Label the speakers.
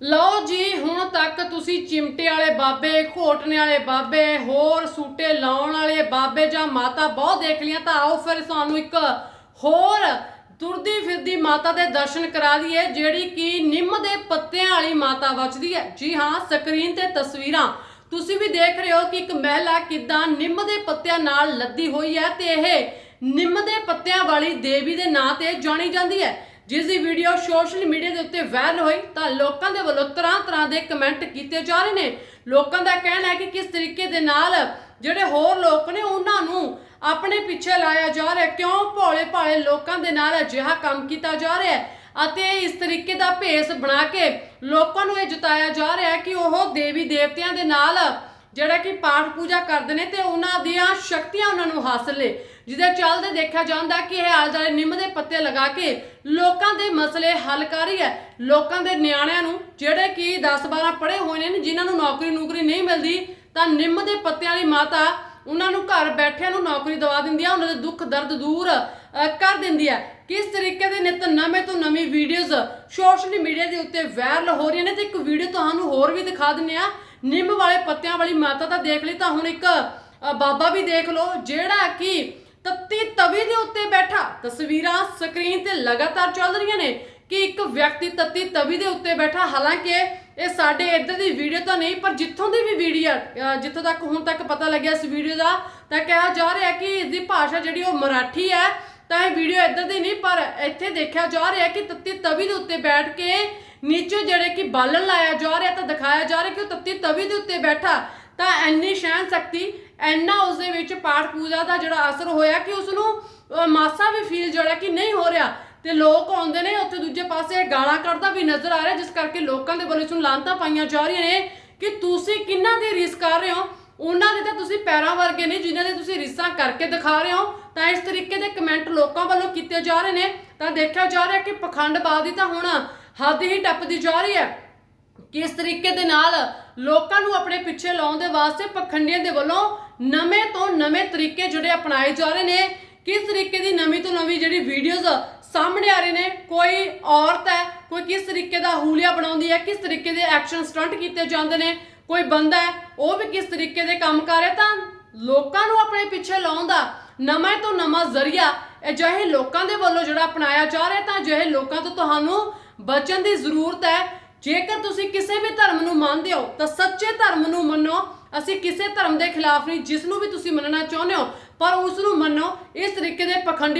Speaker 1: ਲਓ ਜੀ, ਹੁਣ ਤੱਕ ਤੁਸੀਂ ਚਿਮਟੇ ਵਾਲੇ ਬਾਬੇ, ਘੋਟਨੇ ਵਾਲੇ ਬਾਬੇ, ਹੋਰ ਸੂਟੇ ਲਾਉਣ ਵਾਲੇ ਬਾਬੇ ਜਾਂ ਮਾਤਾ ਬਹੁਤ ਦੇਖ ਲਿਆ ਤਾਂ ਆਓ ਫਿਰ ਤੁਹਾਨੂੰ ਇੱਕ ਹੋਰ ਤੁਰਦੀ ਫਿਰਦੀ ਮਾਤਾ ਦੇ ਦਰਸ਼ਨ ਕਰਾ ਦਈਏ ਜਿਹੜੀ ਕਿ ਨਿੰਮ ਦੇ ਪੱਤਿਆਂ ਵਾਲੀ ਮਾਤਾ ਬਚਦੀ ਹੈ। ਜੀ ਹਾਂ, ਸਕਰੀਨ ਤੇ ਤਸਵੀਰਾਂ। ਤੁਸੀਂ ਵੀ ਦੇਖ ਰਹੇ ਹੋ ਕਿ ਇੱਕ ਮਹਿਲਾ ਕਿਦਾਂ ਨਿੰਮ ਦੇ ਪੱਤਿਆਂ ਨਾਲ ਲੱਦੀ ਹੋਈ ਹੈ ਤੇ ਇਹ ਨਿੰਮ ਦੇ ਪੱਤਿਆਂ ਵਾਲੀ ਦੇਵੀ ਦੇ ਨਾਂ ਤੇ ਜਾਣੀ ਜਾਂਦੀ ਹੈ। ਜਿਸ ਦੀ ਵੀਡੀਓ ਸੋਸ਼ਲ ਮੀਡੀਆ ਦੇ ਉੱਤੇ ਵਾਇਰਲ ਹੋਈ, ਤਾਂ ਲੋਕਾਂ ਦੇ ਵੱਲੋਂ ਤਰ੍ਹਾਂ ਤਰ੍ਹਾਂ ਦੇ ਕਮੈਂਟ ਕੀਤੇ ਜਾ ਰਹੇ ਨੇ। ਲੋਕਾਂ ਦਾ ਕਹਿਣਾ ਹੈ ਕਿ ਕਿਸ ਤਰੀਕੇ ਦੇ ਨਾਲ ਜਿਹੜੇ ਹੋਰ ਲੋਕ ਨੇ, ਉਹਨਾਂ ਨੂੰ ਆਪਣੇ ਪਿੱਛੇ ਲਾਇਆ ਜਾ ਰਿਹਾ ਕਿਉਂ ਭੋਲੇ ਭਾਲੇ ਲੋਕਾਂ ਦੇ ਨਾਲ ਅਜਿਹਾ ਕੰਮ ਕੀਤਾ ਜਾ ਰਿਹਾ ਹੈ ਅਤੇ ਇਸ ਤਰੀਕੇ ਦਾ ਭੇਸ ਬਣਾ ਕੇ ਲੋਕਾਂ ਨੂੰ ਇਹ ਜਤਾਇਆ ਜਾ ਰਿਹਾ ਹੈ ਕਿ ਉਹ ਦੇਵੀ ਦੇਵਤਿਆਂ ਦੇ ਨਾਲ ਜਿਹੜਾ ਕਿ ਪਾਠ ਪੂਜਾ ਕਰਦੇ ਨੇ ਤੇ ਉਹਨਾਂ ਦੀਆਂ ਸ਼ਕਤੀਆਂ ਉਹਨਾਂ ਨੂੰ ਹਾਸਲ ਨੇ। ਜਿਹਦੇ ਚੱਲਦੇ ਦੇਖਿਆ ਜਾਂਦਾ ਕਿ ਇਹ ਆਲੇ ਦੁਆਲੇ ਨਿੰਮ ਦੇ ਪੱਤੇ ਲਗਾ ਕੇ ਲੋਕਾਂ ਦੇ ਮਸਲੇ ਹੱਲ ਕਰ ਰਹੀ ਹੈ। ਲੋਕਾਂ ਦੇ ਨਿਆਣਿਆਂ ਨੂੰ ਜਿਹੜੇ ਕਿ 10-12 ਪੜ੍ਹੇ ਹੋਏ ਨੇ, ਜਿਨ੍ਹਾਂ ਨੂੰ ਨੌਕਰੀ ਨੂਕਰੀ ਨਹੀਂ ਮਿਲਦੀ, ਤਾਂ ਨਿੰਮ ਦੇ ਪੱਤਿਆਂ ਵਾਲੀ ਮਾਤਾ ਉਹਨਾਂ ਨੂੰ ਘਰ ਬੈਠਿਆਂ ਨੂੰ ਨੌਕਰੀ ਦਵਾ ਦਿੰਦੀ ਆ, ਉਹਨਾਂ ਦੇ ਦੁੱਖ ਦਰਦ ਦੂਰ ਕਰ ਦਿੰਦੀ ਹੈ। ਕਿਸ ਤਰੀਕੇ ਦੇ ਨਿਤ ਨਵੇਂ ਤੋਂ ਨਵੀਂ ਵੀਡੀਓਜ਼ ਸੋਸ਼ਲ ਮੀਡੀਆ ਦੇ ਉੱਤੇ ਵਾਇਰਲ ਹੋ ਰਹੀਆਂ ਨੇ, ਤੇ ਇੱਕ ਵੀਡੀਓ ਤੁਹਾਨੂੰ ਹੋਰ ਵੀ ਦਿਖਾ ਦਿੰਨੇ ਆ। ਨਿੰਮ ਵਾਲੇ ਪੱਤਿਆਂ ਵਾਲੀ ਮਾਤਾ ਤਾਂ ਦੇਖ ਲਈ ਤਾਂ ਹੁਣ ਇੱਕ ਬਾਬਾ ਵੀ ਦੇਖ ਲਓ, ਜਿਹੜਾ ਕਿ ਤੱਤੀ ਤਵੀ ਦੇ ਉੱਤੇ ਬੈਠਾ। ਤਸਵੀਰਾਂ ਸਕਰੀਨ ਤੇ ਲਗਾਤਾਰ ਚੱਲ ਰਹੀਆਂ ਨੇ ਕਿ ਇੱਕ ਵਿਅਕਤੀ ਤੱਤੀ ਤਵੀ ਦੇ ਉੱਤੇ ਬੈਠਾ। ਹਾਲਾਂਕਿ ਇਹ ਸਾਡੇ ਇੱਧਰ ਦੀ ਵੀਡੀਓ ਤਾਂ ਨਹੀਂ, ਪਰ ਜਿੱਥੋਂ ਦੀ ਵੀ ਵੀਡੀਓ ਜਿੱਥੋਂ ਤੱਕ ਹੁਣ ਤੱਕ ਪਤਾ ਲੱਗਿਆ ਇਸ ਵੀਡੀਓ ਦਾ, ਤਾਂ ਕਿਹਾ ਜਾ ਰਿਹਾ ਕਿ ਇਸ ਦੀ ਭਾਸ਼ਾ ਜਿਹੜੀ ਉਹ ਮਰਾਠੀ ਹੈ, ਤਾਂ ਇਹ ਵੀਡੀਓ ਇੱਧਰ ਦੀ ਨਹੀਂ, ਪਰ ਇੱਥੇ ਦੇਖਿਆ ਜਾ ਰਿਹਾ ਕਿ ਤੱਤੀ ਤਵੀ ਦੇ ਉੱਤੇ ਬੈਠ ਕੇ ਨੀਚੇ ਜਿਹੜੇ ਕਿ ਬਾਲਣ ਲਾਇਆ ਜਾ ਰਿਹਾ ਤਾਂ ਦਿਖਾਇਆ ਜਾ ਰਿਹਾ ਕਿ ਉਹ ਤੱਤੀ ਤਵੀ ਦੇ ਉੱਤੇ ਬੈਠਾ, ਤਾਂ ਐਨੀ ਸਹਿਣ ਸ਼ਕਤੀ ਐਨਾ ਉਸ ਦੇ ਵਿੱਚ ਪਾਠ ਪੂਜਾ ਦਾ ਜਿਹੜਾ ਅਸਰ ਹੋਇਆ ਕਿ ਉਸ ਨੂੰ ਮਾਸਾ ਵੀ ਫੀਲ ਜਿਹੜਾ ਕਿ ਨਹੀਂ ਹੋ ਰਿਹਾ। ਤੇ ਲੋਕ ਆਉਂਦੇ ਨੇ, ਉੱਥੇ ਦੂਜੇ ਪਾਸੇ ਗਾਲਾਂ ਕੱਢਦਾ ਵੀ ਨਜ਼ਰ ਆ ਰਿਹਾ, ਜਿਸ ਕਰਕੇ ਲੋਕਾਂ ਦੇ ਵੱਲੋਂ ਇਸ ਨੂੰ ਲਾਂਤਾਂ ਪਾਈਆਂ ਜਾ ਰਹੀਆਂ ਨੇ ਕਿ ਤੁਸੀਂ ਕਿੰਨਾ ਦੀ ਰੀਸ ਕਰ ਰਹੇ ਹੋ? ਉਹਨਾਂ ਦੇ ਤਾਂ ਤੁਸੀਂ ਪੈਰਾਂ ਵਰਗੇ ਨਹੀਂ ਜਿਨ੍ਹਾਂ ਦੇ ਤੁਸੀਂ ਰੀਸਾਂ ਕਰਕੇ ਦਿਖਾ ਰਹੇ ਹੋ। ਤਾਂ ਇਸ ਤਰੀਕੇ ਦੇ ਕਮੈਂਟ ਲੋਕਾਂ ਵੱਲੋਂ ਕੀਤੇ ਜਾ ਰਹੇ ਨੇ। ਤਾਂ ਦੇਖਿਆ ਜਾ ਰਿਹਾ ਕਿ ਪਖੰਡਬਾਜ਼ੀ ਤਾਂ ਹੁਣ ਹੱਦ ਹੀ ਟੱਪਦੀ ਜਾ ਰਹੀ ਹੈ। ਕਿਸ ਤਰੀਕੇ ਦੇ ਨਾਲ ਲੋਕਾਂ ਨੂੰ ਆਪਣੇ ਪਿੱਛੇ ਲਾਉਣ ਦੇ ਵਾਸਤੇ ਪਖੰਡੀਆਂ ਦੇ ਵੱਲੋਂ ਨਵੇਂ ਤੋਂ ਨਵੇਂ ਤਰੀਕੇ ਜਿਹੜੇ ਅਪਣਾਏ ਜਾ ਰਹੇ ਨੇ, ਕਿਸ ਤਰੀਕੇ ਦੀ ਨਵੀਂ ਤੋਂ ਨਵੀਂ ਜਿਹੜੀ ਵੀਡੀਓਜ਼ ਸਾਹਮਣੇ ਆ ਰਹੇ ਨੇ, ਕੋਈ ਔਰਤ ਹੈ, ਕੋਈ ਕਿਸ ਤਰੀਕੇ ਦਾ ਹੂਲੀਆ ਬਣਾਉਂਦੀ ਹੈ, ਕਿਸ ਤਰੀਕੇ ਦੇ ਐਕਸ਼ਨ ਸਟੰਟ ਕੀਤੇ ਜਾਂਦੇ ਨੇ, ਕੋਈ ਬੰਦਾ ਹੈ, ਉਹ ਵੀ ਕਿਸ ਤਰੀਕੇ ਦੇ ਕੰਮ ਕਰ ਰਿਹਾ, ਤਾਂ ਲੋਕਾਂ ਨੂੰ ਆਪਣੇ ਪਿੱਛੇ ਲਾਉਣ ਦਾ ਨਵੇਂ ਤੋਂ ਨਵਾਂ ਜ਼ਰੀਆ ਅਜਿਹੇ ਲੋਕਾਂ ਦੇ ਵੱਲੋਂ ਜਿਹੜਾ ਅਪਣਾਇਆ ਜਾ ਰਿਹਾ, ਤਾਂ ਅਜਿਹੇ ਲੋਕਾਂ ਤੋਂ ਤੁਹਾਨੂੰ ਬਚਣ ਦੀ ਜ਼ਰੂਰਤ ਹੈ। ਜੇਕਰ ਤੁਸੀਂ ਕਿਸੇ ਵੀ ਧਰਮ ਨੂੰ ਮੰਨਦੇ ਹੋ, ਤਾਂ ਸੱਚੇ ਧਰਮ ਨੂੰ ਮੰਨੋ। ਅਸੀਂ ਕਿਸੇ ਧਰਮ ਦੇ ਖਿਲਾਫ ਨਹੀਂ, ਜਿਸ ਨੂੰ ਵੀ ਤੁਸੀਂ ਮੰਨਣਾ ਚਾਹੁੰਦੇ ਹੋ, ਪਰ ਉਸ ਨੂੰ ਮੰਨੋ। ਇਸ ਤਰੀਕੇ ਦੇ ਪਖੰਡੀ